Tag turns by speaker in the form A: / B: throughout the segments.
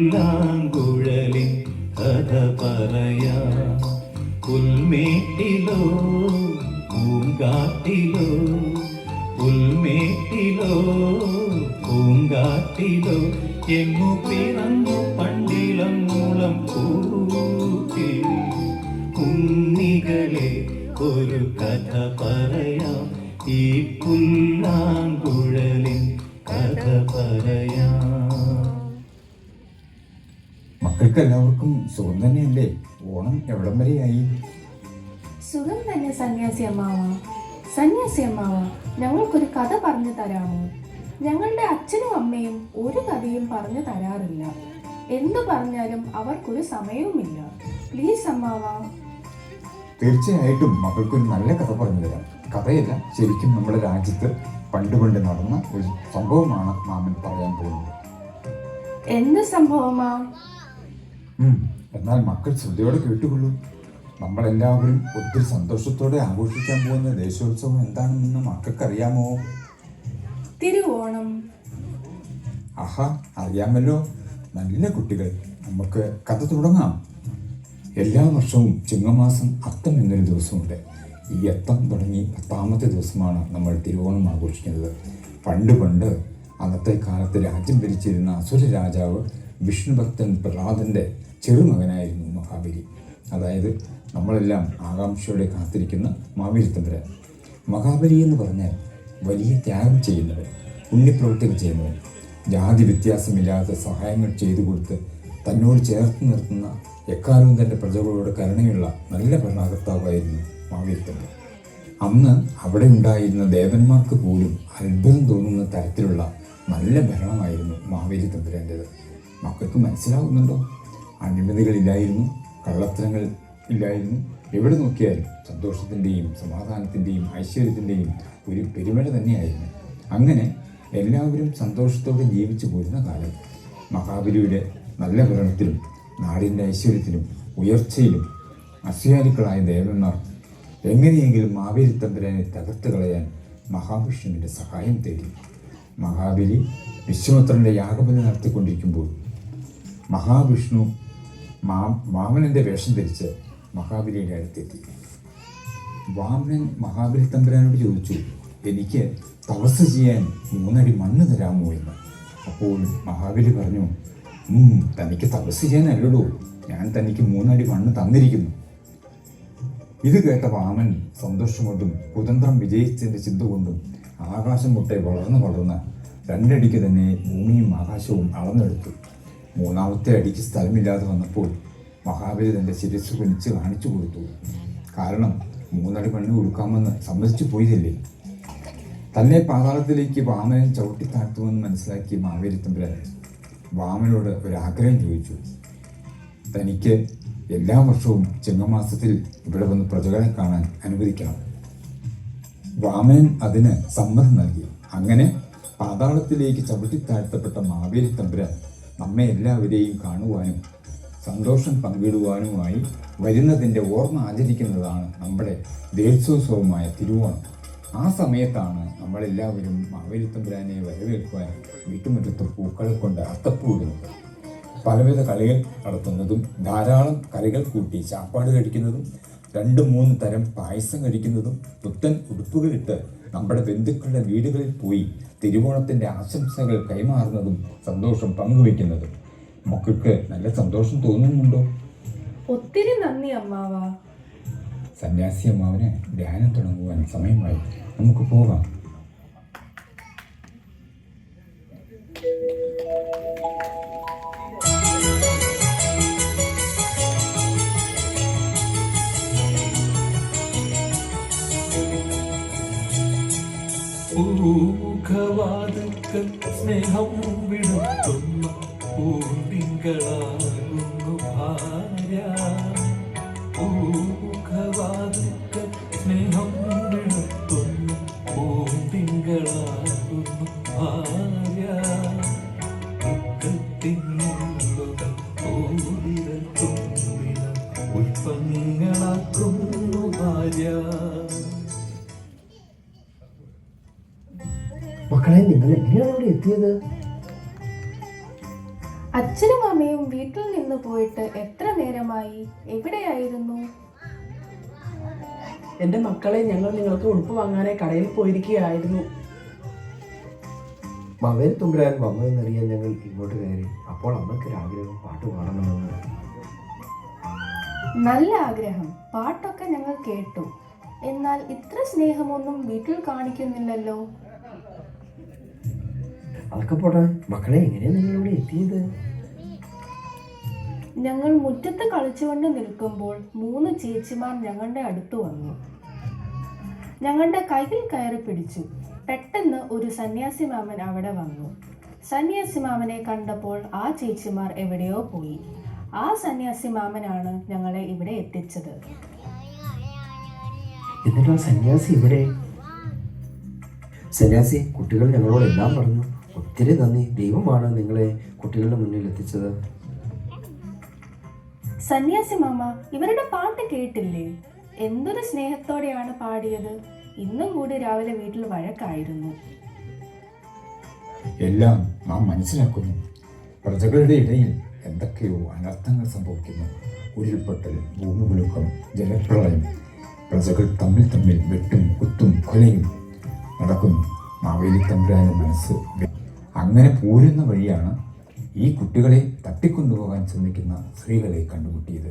A: പുല്ലാങ്കുഴലിൻ കഥ പറയാ. പുൽമേട്ടിലോ പൂങ്കാട്ടിലോ പുൽമേട്ടിലോ പൂങ്കാട്ടിലോ എങ്ങു പിറന്നു പണ്ടിളം മൂളം കൂട്ടി കുന്നികളെ ഒരു കഥ പറയാം. ഈ പുല്ലാങ്കുഴലിൻ കഥ പറയാം.
B: മക്കൾക്ക് എല്ലാവർക്കും സുഖം തന്നെയല്ലേ? ഓണം എവിടം വരെയായി
C: സുഖം തന്നെ സന്യാസി അമ്മാവ. സന്യാസി അമ്മാവ ഞങ്ങൾക്കൊരു കഥ പറഞ്ഞു തരാമോ? ഞങ്ങളുടെ അച്ഛനും അമ്മയും ഒരു കഥയും പറഞ്ഞു തരാറില്ല. എന്തു പറഞ്ഞാലും അവർക്കൊരു സമയവുമില്ല. പ്ലീസ് അമ്മാവ.
B: തീർച്ചയായിട്ടും മകൾക്കൊരു നല്ല കഥ പറഞ്ഞു തരാം. കഥയല്ല ശരിക്കും നമ്മുടെ രാജ്യത്ത് പണ്ട് പണ്ട് നടന്ന ഒരു സംഭവമാണ് മാമൻ പറയാൻ പോകുന്നത്.
C: എന്ത് സംഭവമാ?
B: എന്നാൽ മക്കൾ ശ്രദ്ധയോടെ കേട്ടുകൊള്ളൂ. നമ്മളെല്ലാവരും ഒത്തിരി സന്തോഷത്തോടെ ആഘോഷിക്കാൻ പോകുന്ന ദേശോത്സവം എന്താണെന്ന് മക്കൾക്കറിയാമോ?
C: തിരുവോണം.
B: ആഹാ അറിയാമല്ലോ. നല്ല കുട്ടികൾ. നമുക്ക് കഥ തുടങ്ങാം. എല്ലാ വർഷവും ചിങ്ങമാസം അത്തം എന്നൊരു ദിവസമുണ്ട്. ഈ അത്തം തുടങ്ങി പത്താമത്തെ ദിവസമാണ് നമ്മൾ തിരുവോണം ആഘോഷിക്കുന്നത്. പണ്ട് പണ്ട് അന്നത്തെ കാലത്ത് രാജ്യം ഭരിച്ചിരുന്ന അസുര രാജാവ് വിഷ്ണുഭക്തൻ പ്രഹ്ലാദന്റെ ചെറുമകനായിരുന്നു മഹാബലി. അതായത് നമ്മളെല്ലാം ആകാംക്ഷയോടെ കാത്തിരിക്കുന്ന മാവീരത്തമ്പുരാൻ. മഹാബലി എന്ന് പറഞ്ഞാൽ വലിയ ത്യാഗം ചെയ്യുന്നവൻ പുണ്യപ്രവൃത്തികൾ ചെയ്യുന്നവൻ. ജാതി വ്യത്യാസമില്ലാതെ സഹായങ്ങൾ ചെയ്തു കൊടുത്ത് തന്നോട് ചേർത്ത് നിർത്തുന്ന എക്കാലവും തന്റെ പ്രജകളോട് കരുണയുള്ള നല്ല ഭരണകർത്താവായിരുന്നു മാവീരത്തമ്പുരാൻ. അന്ന് അവിടെ ഉണ്ടായിരുന്ന ദേവന്മാർക്ക് പോലും അത്ഭുതം തോന്നുന്ന തരത്തിലുള്ള നല്ല ഭരണമായിരുന്നു മാവേലി തമ്പുരാന്റേത് മക്കൾക്ക് മനസ്സിലാകുന്നുണ്ടോ അഴിമതികളില്ലായിരുന്നു കള്ളത്തരങ്ങൾ ഇല്ലായിരുന്നു. എവിടെ നോക്കിയാലും സന്തോഷത്തിന്റെയും സമാധാനത്തിന്റെയും ഐശ്വര്യത്തിന്റെയും ഒരു പെരുമഴ തന്നെയായിരുന്നു. അങ്ങനെ എല്ലാവരും സന്തോഷത്തോടെ ജീവിച്ചു പോരുന്ന കാലം. മഹാബലിയുടെ നല്ല ഭരണത്തിലും നാടിന്റെ ഐശ്വര്യത്തിലും ഉയർച്ചയിലും അസ്യാനുക്കളായ ദേവന്മാർ എങ്ങനെയെങ്കിലും മാവേലി തമ്പുരാനെ തകർത്ത് കളയാൻ മഹാവിഷ്ണുവിന്റെ സഹായം തേടി. മഹാബലി വിശ്വമിത്രന്റെ യാഗബലി നടത്തിക്കൊണ്ടിരിക്കുമ്പോൾ മഹാവിഷ്ണു മാ വാമനന്റെ വേഷം ധരിച്ച് മഹാബലിയുടെ അടുത്തെത്തി. വാമനൻ മഹാബലി തമ്പുരാനോട് ചോദിച്ചു എനിക്ക് തപസ് ചെയ്യാൻ മൂന്നടി മണ്ണ് തരാമോ എന്ന്? അപ്പോൾ മഹാബലി പറഞ്ഞു "ഉം, തനിക്ക് തപസ് ചെയ്യാനല്ലടോ. ഞാൻ തനിക്ക് മൂന്നടി മണ്ണ് തന്നിരിക്കുന്നു. ഇത് കേട്ട വാമൻ സന്തോഷം കൊണ്ടും കുതന്ത്രം വിജയിച്ചതിന്റെ ചിന്ത കൊണ്ടും ആകാശം മുട്ടെ വളർന്ന് വളർന്ന് രണ്ടടിക്ക് തന്നെ ഭൂമിയും ആകാശവും അളന്നെടുത്തു. മൂന്നാമത്തെ അടിക്ക് സ്ഥലമില്ലാതെ വന്നപ്പോൾ മഹാബലി തന്റെ ശിരസ് കുനിച്ച് കാണിച്ചു കൊടുത്തു. കാരണം മൂന്നടി മണ്ണ് കൊടുക്കാമെന്ന് സമ്മതിച്ചു പോയതല്ലേ തന്നെ പാതാളത്തിലേക്ക് വാമനൻ ചവിട്ടി താഴ്ത്തുമെന്ന് മനസ്സിലാക്കി മാവേലി തമ്പുരാൻ വാമനോട് ഒരാഗ്രഹം ചോദിച്ചു. തനിക്ക് എല്ലാ വർഷവും ചിങ്ങമാസത്തിൽ ഇവിടെ വന്ന് പ്രജകളെ കാണാൻ അനുവദിക്കണം. വാമനൻ അതിന് സമ്മതം നൽകി. അങ്ങനെ പാതാളത്തിലേക്ക് ചവിട്ടിത്താഴ്ത്തപ്പെട്ട മാവേലി തമ്പുരാൻ നമ്മെ എല്ലാവരെയും കാണുവാനും സന്തോഷം പങ്കിടുവാനുമായി വരുന്നതിന്റെ ഓർമ്മ ആചരിക്കുന്നതാണ് നമ്മുടെ ദേശോത്സവമായ തിരുവോണം. ആ സമയത്താണ് നമ്മളെല്ലാവരും മാവേലിത്തമ്പുരാനെ വരവേൽക്കുവാൻ വീട്ടുമുറ്റത്ത് പൂക്കളെ കൊണ്ട് അത്തപ്പൂടുന്നത് പലവിധ കളികൾ നടത്തുന്നതും ധാരാളം കറികൾ കൂട്ടി ചാപ്പാട് കഴിക്കുന്നതും രണ്ട് മൂന്ന് തരം പായസം കഴിക്കുന്നതും പുത്തൻ ഉടുപ്പുകളിട്ട് നമ്മുടെ ബന്ധുക്കളുടെ വീടുകളിൽ പോയി തിരുവോണത്തിന്റെ ആശംസകൾ കൈമാറുന്നതും സന്തോഷം പങ്കുവയ്ക്കുന്നതും. മക്കൾക്ക് നല്ല സന്തോഷം തോന്നുന്നുണ്ടോ?
C: ഒത്തിരി നന്ദി അമ്മാവാ.
B: സന്യാസി അമ്മാവന് ധ്യാനം തുടങ്ങുവാൻ സമയമായി. നമുക്ക് പോകാം.
D: മക്കളെ നിങ്ങൾ എങ്ങനെയാണ് ഇവിടെ എത്തിയത്?
C: അച്ഛനും അമ്മയും വീട്ടിൽ നിന്ന് പോയിട്ട് എത്ര നേരമായി? എവിടെയായിരുന്നു?
D: എന്റെ മക്കളെ ഞങ്ങൾ നിങ്ങൾക്ക് ഉടുപ്പ് വാങ്ങാനായി കടയിൽ പോയിരിക്കുകയായിരുന്നു. മകൻ തുമ്പരാൻ വന്നു എന്നറിയാൻ ഞങ്ങൾ ഇങ്ങോട്ട് കയറി. അപ്പോൾ അമ്മയ്ക്ക് ആഗ്രഹം പാട്ട് പാടണമെന്ന്.
C: നല്ല ആഗ്രഹം. പാട്ടൊക്കെ ഞങ്ങൾ കേട്ടു. എന്നാൽ ഇത്ര സ്നേഹമൊന്നും വീട്ടിൽ കാണിക്കുന്നില്ലല്ലോ.
D: അതൊക്കെ പോട്ടെ. മക്കളെ എങ്ങനെയാണ് നിങ്ങൾ ഇവിടെ എത്തിയത്?
C: ഞങ്ങൾ മുറ്റത്ത് കളിച്ചുകൊണ്ട് നിൽക്കുമ്പോൾ മൂന്ന് ചേച്ചിമാർ ഞങ്ങളുടെ അടുത്ത് വന്നു. ഞങ്ങളുടെ കയ്യിൽ കയറി പിടിച്ചു. പെട്ടെന്ന് ഒരു സന്യാസി മാമൻ അവിടെ വന്നു. സന്യാസി മാമനെ കണ്ടപ്പോൾ ആ ചേച്ചിമാർ എവിടെയോ പോയി. ആ സന്യാസി മാമനാണ് ഞങ്ങളെ ഇവിടെ എത്തിച്ചത്.
D: എന്നിട്ട് ആ സന്യാസി ഇവിടെ? സന്യാസി കുട്ടികൾ ഞങ്ങളോട് എല്ലാം പറഞ്ഞു. ഒത്തിരി നന്ദി. ദൈവമാണ് നിങ്ങളെ കുട്ടികളുടെ മുന്നിൽ എത്തിച്ചത്.
C: സന്യാസി മാമ ഇവരുടെ പാട്ട് കേട്ടില്ലേ? എന്തൊരു സ്നേഹത്തോടെയാണ് പാടിയത്. ഇന്നും കൂടി രാവിലെ വീട്ടിൽ വഴക്കായിരുന്നു.
B: എല്ലാം നാം മനസ്സിലാക്കുന്നു. പ്രജകളുടെ ഇടയിൽ എന്തൊക്കെയോ അനർത്ഥങ്ങൾ സംഭവിക്കുന്നു. ഉരുൾപൊട്ടൽ ഭൂമികുലുക്കം ജലപ്രളയം. പ്രജകൾ തമ്മിൽ തമ്മിൽ വെട്ടും കുത്തും കൊലയും നടക്കുന്നു. മാവേലി തമ്പുരാന മനസ്സ് അങ്ങനെ പോരുന്ന വഴിയാണ് ഈ കുട്ടികളെ തട്ടിക്കൊണ്ടുപോകാൻ ശ്രമിക്കുന്ന സ്ത്രീകളെ കണ്ടുമുട്ടിയത്.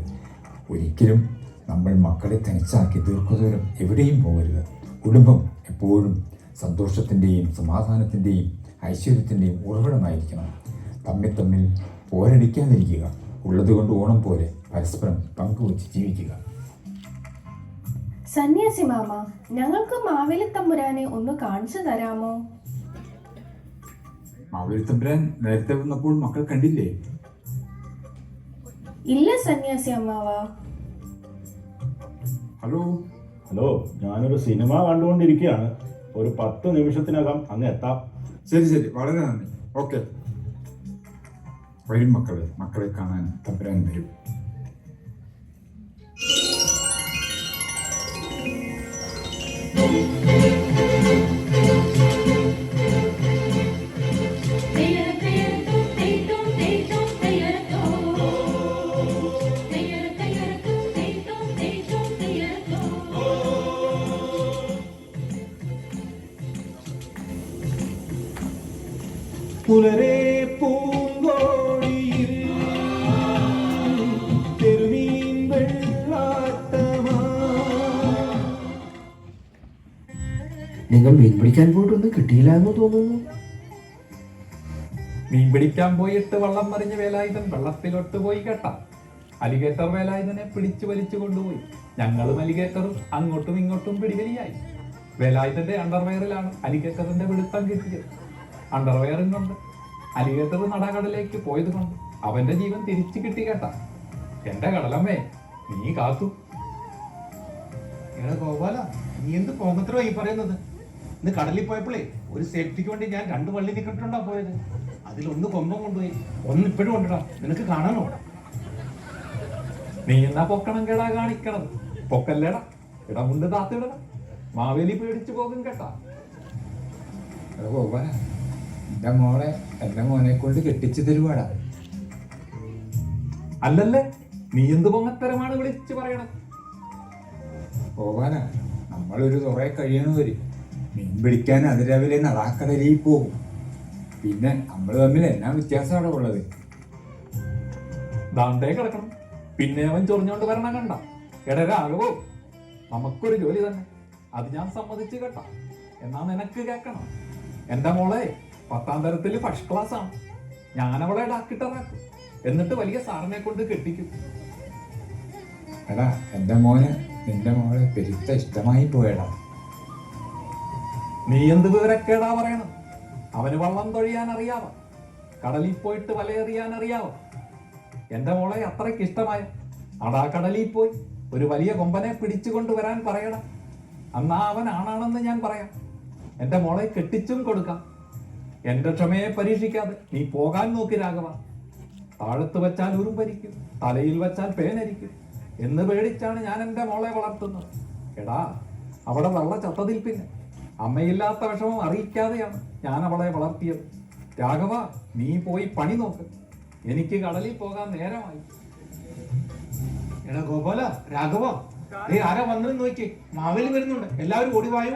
B: ഒരിക്കലും നമ്മൾ മക്കളെ തനിച്ചാക്കി ദീർഘദൂരം എവിടെയും പോകരുത്. കുടുംബം എപ്പോഴും സന്തോഷത്തിന്റെയും സമാധാനത്തിന്റെയും ഐശ്വര്യത്തിന്റെയും ഉറവിടമായിരിക്കണം. തമ്മിൽ തമ്മിൽ പോരടിക്കാതിരിക്കുക ഉള്ളതുകൊണ്ട് ഓണം പോലെ പരസ്പരം പങ്കുവച്ച് ജീവിക്കുക.
C: സന്യാസി മാമ ഞങ്ങൾക്ക് മാവേലി തമ്പുരാനെ ഒന്ന് കാണിച്ചു തരാമോ?
B: മാവേലി തമ്പുരാൻ നേരത്തെ വന്നപ്പോൾ മക്കൾ കണ്ടില്ലേ?
C: ഇല്ല സന്യാസി അമ്മാവ.
B: ഹലോ?
E: ഹലോ ഞാനൊരു സിനിമ കണ്ടുകൊണ്ടിരിക്കുകയാണ്. ഒരു പത്ത് നിമിഷത്തിനകം അങ്ങ് എത്താം.
B: ശരി ശരി. വളരെ നന്ദി. ഓക്കെ. വരും മക്കളെ. മക്കളെ കാണാൻ തമ്പുരാൻ വരും.
A: പുലരേ പൂങ്കോടിയിൽ തെരുമീൻ വെള്ളാട്ടമാ.
D: നിങ്ങൾ മീൻ പിടിക്കാൻ പോയിട്ടൊന്നും കിട്ടിയില്ല എന്ന് തോന്നുന്നു.
F: മീൻ പിടിക്കാൻ പോയിട്ട് വള്ളം മറിഞ്ഞ വേലായുധൻ വെള്ളത്തിലൊട്ട് പോയി കേട്ട. അലിഗേറ്റർ വേലായുധനെ പിടിച്ചു വലിച്ചു കൊണ്ടുപോയി. ഞങ്ങളും അലിഗേറ്ററും അങ്ങോട്ടും ഇങ്ങോട്ടും പിടിവലിയായി. വേലായുധന്റെ അണ്ടർവെയറിലാണ് അലിഗേറ്ററിന്റെ പിടുത്തം കിട്ടിയത്. അണ്ടർവെയറും കൊണ്ട് അലിഗേറ്റർ നടാകടലേക്ക് പോയത് കൊണ്ട് അവന്റെ ജീവൻ തിരിച്ചു കിട്ടി കേട്ട. എന്റെ കടലമ്മേ നീ കാത്തു.
G: എടാ ഗോപാല നീ എന്ത് ഈ പറയുന്നത്? ഇന്ന് കടലിൽ പോയപ്പോഴേ ഒരു സേഫ്റ്റിക്ക് വേണ്ടി ഞാൻ രണ്ട് വള്ളി നിക്കട്ടുണ്ടാ പോയത്. അതിലൊന്ന് കൊമ്പം കൊണ്ടുപോയി. ഒന്ന് ഇപ്പോഴും കൊണ്ടിടാ നിനക്ക് കാണാനോ
F: നീ എന്നാ പൊക്കണം കേടാ കാണിക്കണം പൊക്കല്ലേടാ. ഇടമുണ്ട് താത്തിടണം. മാവേലി പേടിച്ചു പോകും കേട്ടാ.
B: ഗോപാല എന്റെ മോളെ എന്റെ മോനെ കൊണ്ട് കെട്ടിച്ചു തരുവാടാ.
F: അല്ലല്ലേ? നീ എന്ത് പൊങ്ങത്തരമാണ് വിളിച്ചു പറയണത്
B: പോവാനാ. നമ്മളൊരു തുറ വരും. മീൻ പിടിക്കാൻ അതിരാവിലെ നടാക്കടലിൽ പോകും. പിന്നെ നമ്മൾ തമ്മിൽ എന്നാ വ്യത്യാസമാണ് ഉള്ളത്?
F: ദാണ്ടേ കിടക്കണം. പിന്നെ അവൻ ചൊറിഞ്ഞോണ്ട് വരണം കണ്ട. എടാ രാഘവോ നമുക്കൊരു ജോലി തന്നെ. അത് ഞാൻ സമ്മതിച്ചു കേട്ടാ. എന്നാ നിനക്ക് കേക്കണം എന്റെ മോളെ പത്താം തരത്തിൽ ഫസ്റ്റ് ക്ലാസ് ആണ്. ഞാൻ അവളെ ഡാക്കിട്ടറാക്കും എന്നിട്ട് വലിയ സാറിനെ കൊണ്ട് കെട്ടിക്കും.
B: എടാ എന്റെ മോന് നിന്റെ മോളെ പെരുത്ത ഇഷ്ടമായി പോയടാ.
F: നീ എന്ത് വിവരക്കേടാ പറയണം അവന് വള്ളം തൊഴിയാൻ അറിയാവോ? കടലിൽ പോയിട്ട് വലയെറിയാൻ അറിയാവോ? എന്റെ മോളെ അത്രയ്ക്ക് ഇഷ്ടമായ അടാ കടലിൽ പോയി ഒരു വലിയ കൊമ്പനെ പിടിച്ചു വരാൻ പറയണം. അന്നാ അവൻ ആണാണെന്ന് ഞാൻ പറയാം. എന്റെ മോളെ കെട്ടിച്ചും കൊടുക്കാം. എന്റെ ക്ഷമയെ പരീക്ഷിക്കാതെ നീ പോകാൻ നോക്കി രാഘവ. താഴത്ത് വെച്ചാൽ ഉറുമ്പരിക്കും തലയിൽ വെച്ചാൽ പേനരിക്കും എന്ന് പേടിച്ചാണ് ഞാൻ എന്റെ മോളെ വളർത്തുന്നത്. എടാ അവിടെ വള്ള ചത്തതിൽ പിന്നെ. അമ്മയില്ലാത്ത വിഷമം അറിയിക്കാതെയാണ് ഞാൻ അവളെ വളർത്തിയത്. രാഘവ നീ പോയി പണി നോക്ക്. എനിക്ക് കടലിൽ പോകാൻ നേരമായി.
G: എടാ ഗോപാല രാഘവ നീ ആരാ വന്നു നോക്കി മാവേലി വരുന്നുണ്ട്. എല്ലാവരും ഓടിവായോ